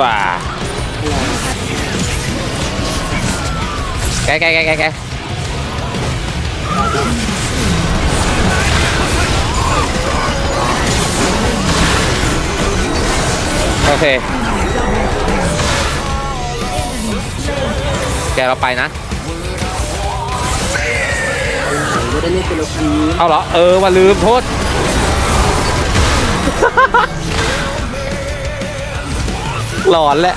ว้าแกแกแกแกแกโอเค แกเราไปนะ ไม่ได้เล่นเป็นละทีเอาเหรอ เออว่าลืมโทษ หลอนแหละ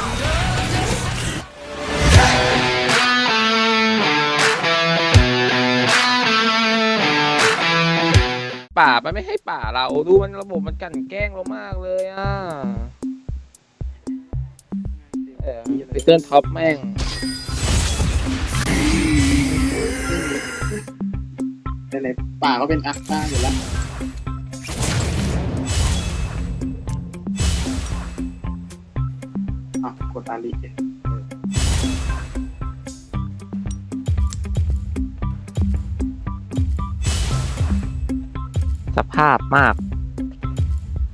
ป่ามันไม่ให้ป่าเราดูมันระบบมันกันแกล้งเรามากเลยอะเออไปเกินท็อปแม่ง ในป่าก็เป็นอักต้าอยู่แล้ว อะกดอาลีเออสภาพมาก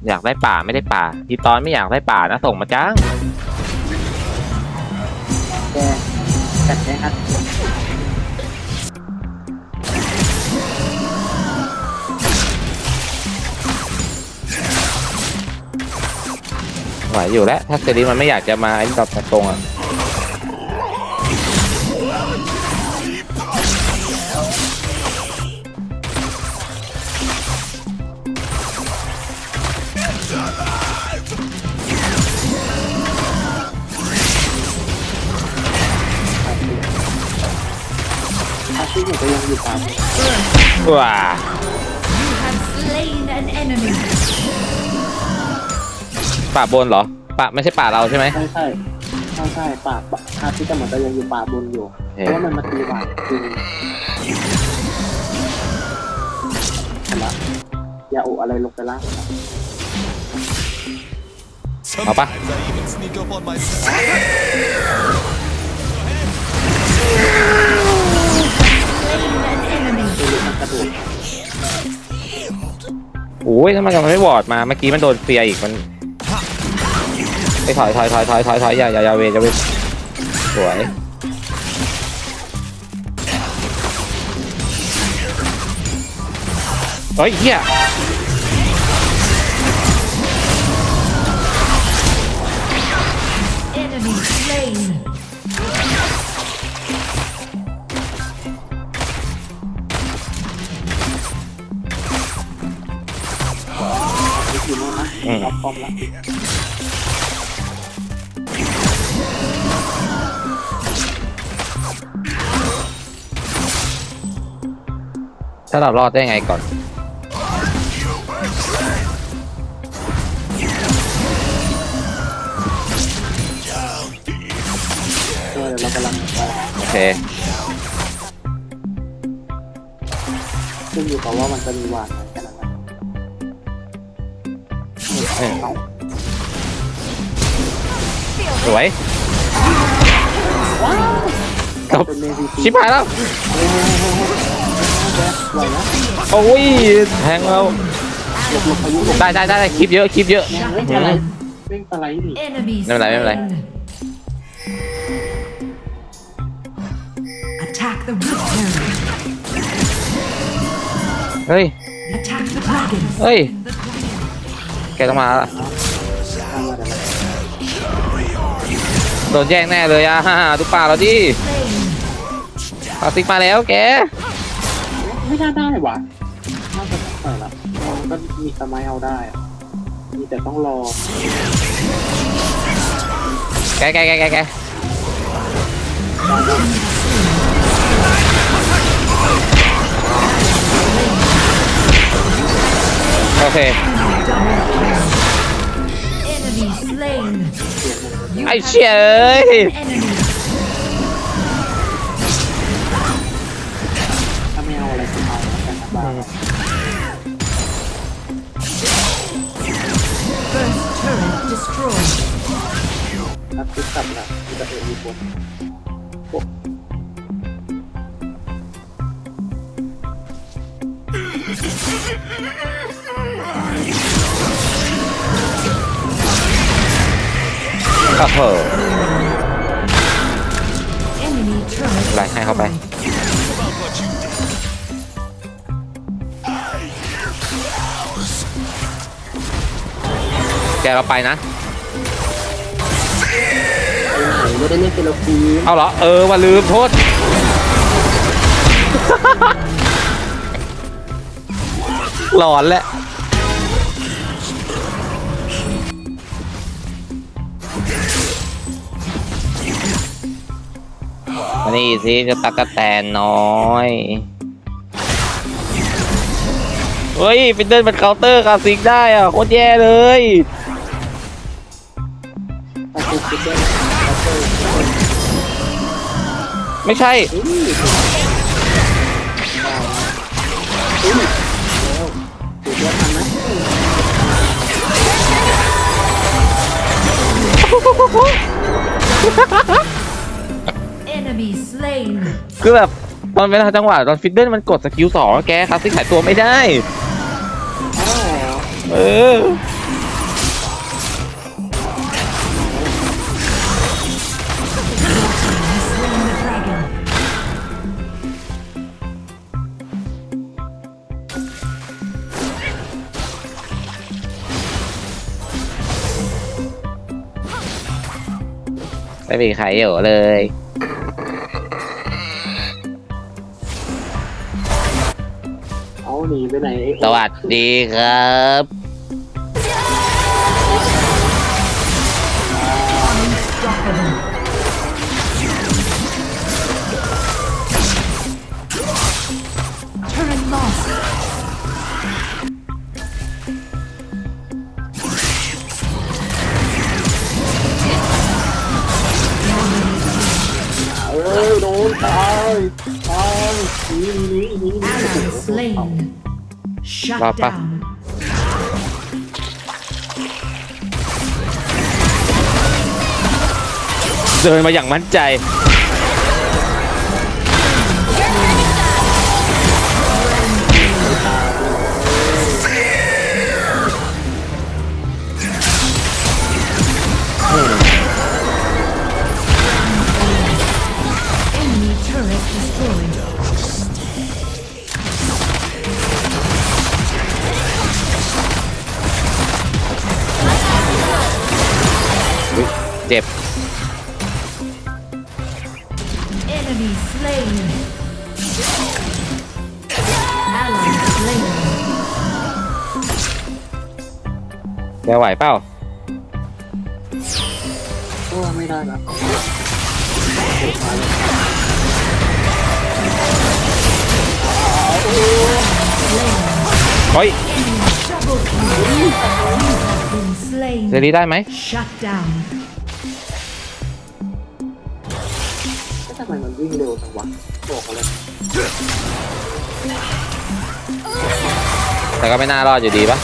อยากได้ป่าไม่ได้ป่าอีตอนไม่อยากได้ป่านะส่งมาจ้างแกจัดแกอัด ไหวอยู่แล้ว ถ้าเซรีมันไม่อยากจะมาไอ้ตอบตรงๆอะอาชีพผมก็ยังอยู่ตามว้า have slain an enemy. ป่าบนเหรอป่าไม่ใช่ป่าเราใช่ไหมใช่ใช่ใช่ใช่ป่าป่าอาชีพแต่เหมือนก็ยังอยู่ป่าบนอยู่เอ๊ะเพราะว่ามันมาตีหวานคือเห็นละอย่าโออะไรลงไปล่างเอาปะ Sometimes I even sneak up on myself. Slain an enemy. คือมันกระโดดโอ้ยถ้ามันยังไม่วอร์ดมา เมื่อกี้มันโดนเฟียร์อีกมัน ไปถอยถอยถอยถอยถอยถอยอย่าอย่าอย่าเวอย่าเวสวยเฮ้ยเฮีย Enemy slain. นี่คือโน่นนะรอบป้อมละ ถ้าเรารอดได้ไงก่อน เออเรากำลังไปโอเค ขึ้นอยู่กับว่ามันจะมีหวานไหมแค่นั้นแหละเออเอาสวยเอาเป็นเมวีชิบหายแล้วไหวนะ โอ้ยแทงเราหลบหลบพายุหลบได้ได้ได้ได้คลิปเยอะคลิปเยอะเนี่ยไม่เป็นไรวิ่งสไลด์ดิ Enemy ไม่เป็นไรไม่เป็นไร slain. Attack the root turret. เฮ้ย Attack the dragon. เฮ้ย The dragon. แกต้องมาละเอามาเดี๋ยวนะโดนแย่งแน่เลยอะดูป่าเราดิ Slain. ปาซิกมาแล้วแก ไม่น่าได้หว่ะน่าจะต้องเปิดละมันก็มีสมัยเอาได้อะมีแต่ต้องรอแกแกแกแกแกโอเค Enemy slain. You ไอ้ have เชี่ยเอ้ย slain an enemy. นัดติดกับนะที่จะเออมีบนโอ้โอ้โห Enemy turret ไล่ให้เข้าไปแกเราไปนะ ไปไหนไม่ได้เล่นเซลฟีนเอาเหรอ เออว่าลืมโทษ หลอนแหละ มานี่สิจะตักกะแตนน้อย เฮ้ยเป็นเดินเป็นเคาน์เตอร์คาซิกได้อะ โคตรแย่เลยไปคุยกันด้วย ไม่ใช่อุ้ยอุ้ยแล้วถูกว่าทันนะ Enemy slain. คือแบบตอนเวลาจังหวะตอนฟิดเดิลมันกดสกิลสองแกคาซิกหายตัวไม่ได้อ้าวเออ ไม่มีใครอยู่เลย เอาหนีไปไหนไอ้สวัสดีครับ Shut Papa. down. เดินมาอย่างมั่นใจ เจ็บ Enemy slain. Ally slain. แกไหวเปล่าโอ้ไม่ได้ละเฮ้ย Double kill. You have been เซ slain. รีได้ไหม Shut down. ไมมันวิ่งเร็วจังวะบอกอะไรแต่ก็ไม่น่ารอดอยู่ดีปะ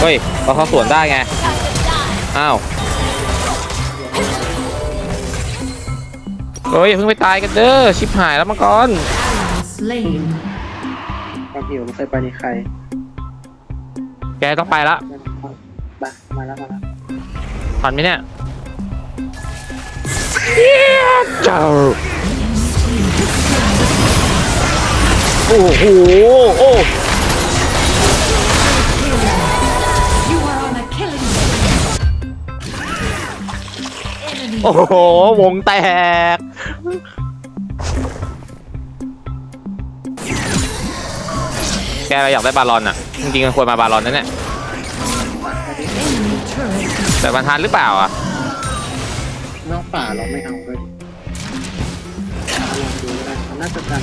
เฮ้ยเพราะเขาสวนได้ไง อ้าว เฮ้ยอย่าเพิ่งไปตายกันเด้อ ชิบหายแล้วมังกร Ally slain. ความหิวมันเคยไปในใครแกต้องไปละไปมาแล้วมาแล้วทันไหมเนี่ย เจ้าโอ้โหโอ้โอ้โห วงแตก แกเราอยากได้บาลอนอะ จริงๆมันควรมาบาลอนนั่นแหละแต่มันทันหรือเปล่าอะ นอกป่าเราไม่เอาเลยลองดูก็ได้เขาน่าจะกัน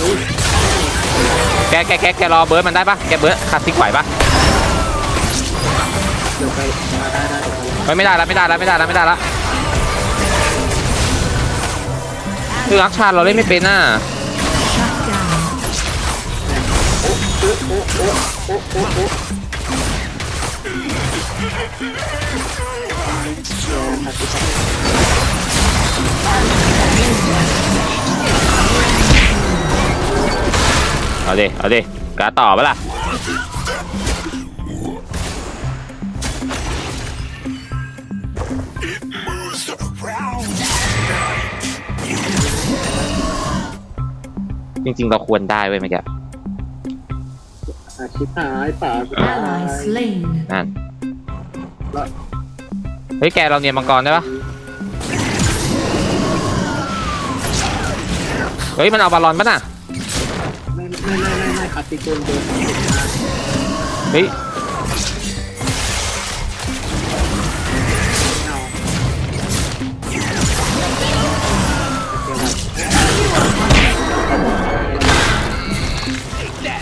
อุ้ยแกแกแกแกรอเบิร์ดมันได้ปะแกเบิร์ดคาซิกไหวปะเดี๋ยวไปมาได้ได้เดี๋ยวไปเฮ้ยไม่ได้แล้วไม่ได้แล้วไม่ได้แล้วไม่ได้แล้วคือรักชาติเราเล่นไม่เป็นน่ะ shut down. เอาดิ เอาดิกาต่อปะล่ะ จริงๆ เราควรได้เว้ยเมื่อกี้อาชิบหายป่าสุดท้าย Ally slain. นั่น เฮ้ยแกเราเนียนมังกรได้ปะเฮ้ยมันเอาบอลลอนปะน่ะไม่ไม่ไม่ไม่ไม่คาติโกนเดินเฮ้ย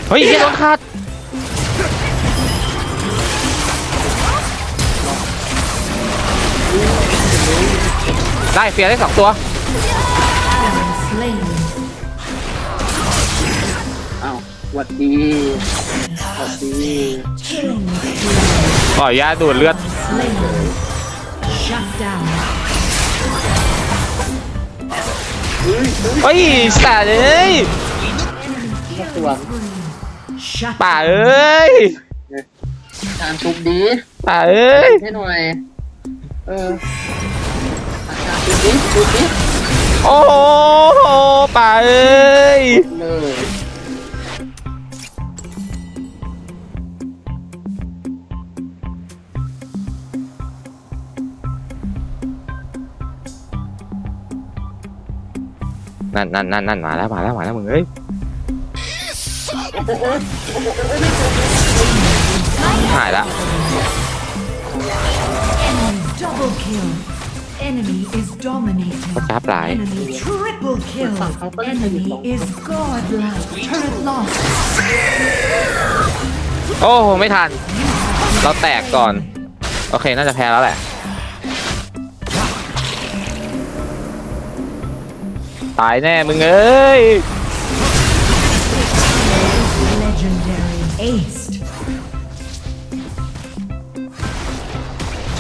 เฮ้ยเฮ้ยโดนขาด ได้เฟียร์ได้สองตัว Ally slain. อ้าวหวัดดีหวัดดี Killing spree. ขออนุญาตดูดเลือด Slain. Shut down. เฮ้ยเฮ้ยเฮ้ยสัตว์เอ้ย Enemy ตัว killing spree. Shut ป่า down. เอ้ยการทุบดีป่าเอ้ยให้หน่อยเออ อาการทุบดีทุบดีโอ้โหป่าเอ้ยเลยนั่นนั่นนั่นนั่นมาแล้วมาแล้วมาแล้วมึงเอ้ยหายละ double kill. Enemy is dominating. ก็จับหลาย Enemy triple kill. Enemy is godlike. Turret lost. โอ้โหไม่ทัน เราแตกก่อน โอเคน่าจะแพ้แล้วแหละ ตายแน่มึงเอ้ย Legendary aced.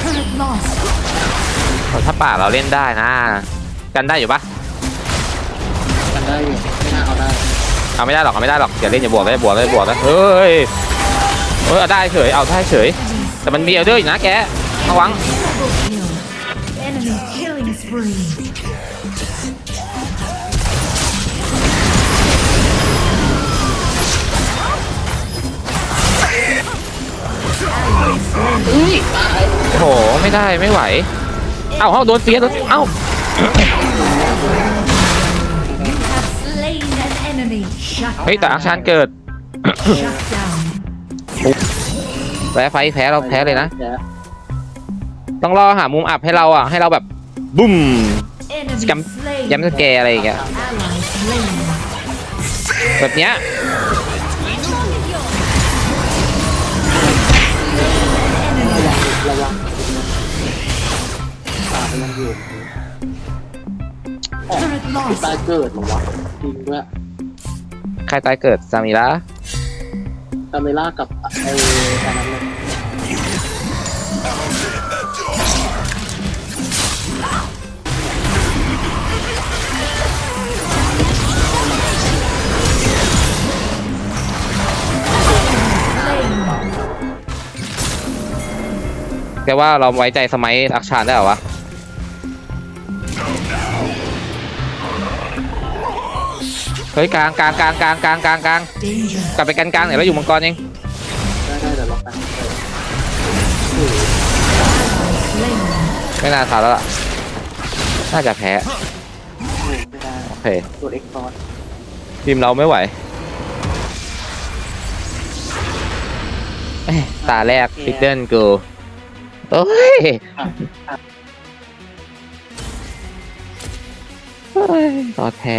Turret lost. ถ้าป่าเราเล่นได้นะ กันได้อยู่ปะกันได้อยู่ไม่น่าเอาได้เอาไม่ได้หรอกเอาไม่ได้หรอกอย่าเล่นอย่าบวกเลยบวกเลยบวกเลยเฮ้ยเฮ้ยเอาได้เฉยเอาได้เฉย แต่มันมีเอลเดอร์อยู่นะแกระวัง Double kill. Enemy killing spree. Ally slain. เฮ้ยตายโอ้โหไม่ได้ไม่ไหว เอ้าเอ้าโดนเฟียสโดนเอ้า Have slain an enemy. Shut เฮ้ย แต่อักชันเกิด Shut down. แพ้ไฟแพ้เราแพ้เลยนะ ต้องรอหามุมอับให้เราอะ ให้เราแบบ บุ้ม Enemy Scam- slain. ย้ำสแกร์อะไรอย่างเงี้ย Ally slain. แบบเนี้ย ตา lost. ยเกิดเหรอวะจริงด้วยใครตายเกิดซามิระตาเมล่ากับไอ้อันนั้นเลยแกว่าเราไว้ใจสมัยอักชานได้เหรอวะ เฮ้ยกลางกลางกลางกลางกลางกลางกลาง Danger. กลับไปกันกลางเดี๋ยวเราอยู่มังกรเองได้ได้เดี๋ยวลองกัน Slain. ไม่น่าทันแล้วล่ะ น่าจะแพ้ไม่ได้โอเคตัวเอ็กซ์ซอร์ทีมเราไม่ไหวเอ้ยตาแรกฟิดเดิลกูโอ้ยเฮ้ยตอดแพ้